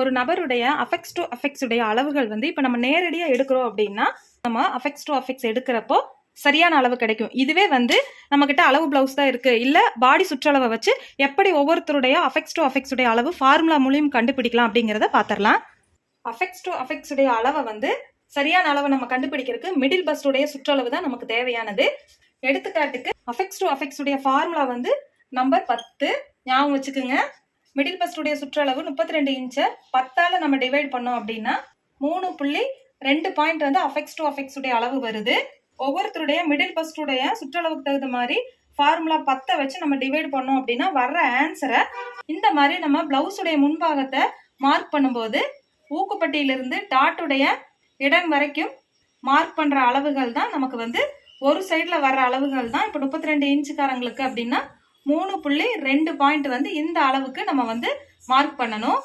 ஒரு நபருடைய affects to affects உடைய அளவுகள் வந்து இப்போ நம்ம நேரடியாக எடுக்கிறோம் அப்படின்னா நம்ம அஃபெக்ட்ஸ் டு அஃபெக்ட்ஸ் எடுக்கிறப்போ சரியான அளவு கிடைக்கும். இதுவே வந்து நம்மக்கிட்ட அளவு பிளவுஸ் தான் இருக்கு. இல்ல பாடி சுற்றளவை வச்சு எப்படி ஒவ்வொருத்தருடைய அஃபெக்ட்ஸ் டு அஃபெக்ட்ஸ் உடைய அளவு ஃபார்முலா மூலியம் கண்டுபிடிக்கலாம் அப்படிங்கிறத பார்த்துடலாம். அஃபெக்ட்ஸ் டு அஃபெக்ட்ஸ் உடைய அளவை வந்து சரியான அளவை நம்ம கண்டுபிடிக்கிறதுக்கு மிடில் பஸ்டுடைய சுற்றளவு தான் நமக்கு தேவையானது. எடுத்துக்காட்டுக்கு அஃபெக்ட்ஸ் டு அஃபெக்ட்ஸ் உடைய ஃபார்முலா வந்து நம்பர் பத்து. ஞாபகம் வச்சுக்கோங்க. மிடில் பஸ்டுடைய சுற்றளவு முப்பத்தி ரெண்டு இன்ச்சை பத்தால் நம்ம டிவைட் பண்ணோம் அப்படின்னா மூணு புள்ளி ரெண்டு பாயிண்ட் வந்து அஃபெக்ஸ் டு அஃபெக்ட்ஸ் உடைய அளவு வருது. ஒவ்வொருத்தருடைய மிடில் பஸ்டுடைய சுற்றளவுக்கு தகுந்த மாதிரி ஃபார்முலா பத்தை வச்சு நம்ம டிவைட் பண்ணோம் அப்படின்னா வர்ற ஆன்சரை இந்த மாதிரி நம்ம பிளவுஸுடைய முன்பாகத்தை மார்க் பண்ணும்போது ஊக்குப்பட்டியிலிருந்து டாட்டுடைய இடம் வரைக்கும் மார்க் பண்ணுற அளவுகள் தான் நமக்கு வந்து ஒரு சைடில் வர்ற அளவுகள் தான் இப்போ முப்பத்தி ரெண்டு இன்ச்சுக்காரங்களுக்கு அப்படின்னா மூணு புள்ளி ரெண்டு பாயிண்ட் வந்து இந்த அளவுக்கு நம்ம வந்து மார்க் பண்ணணும்.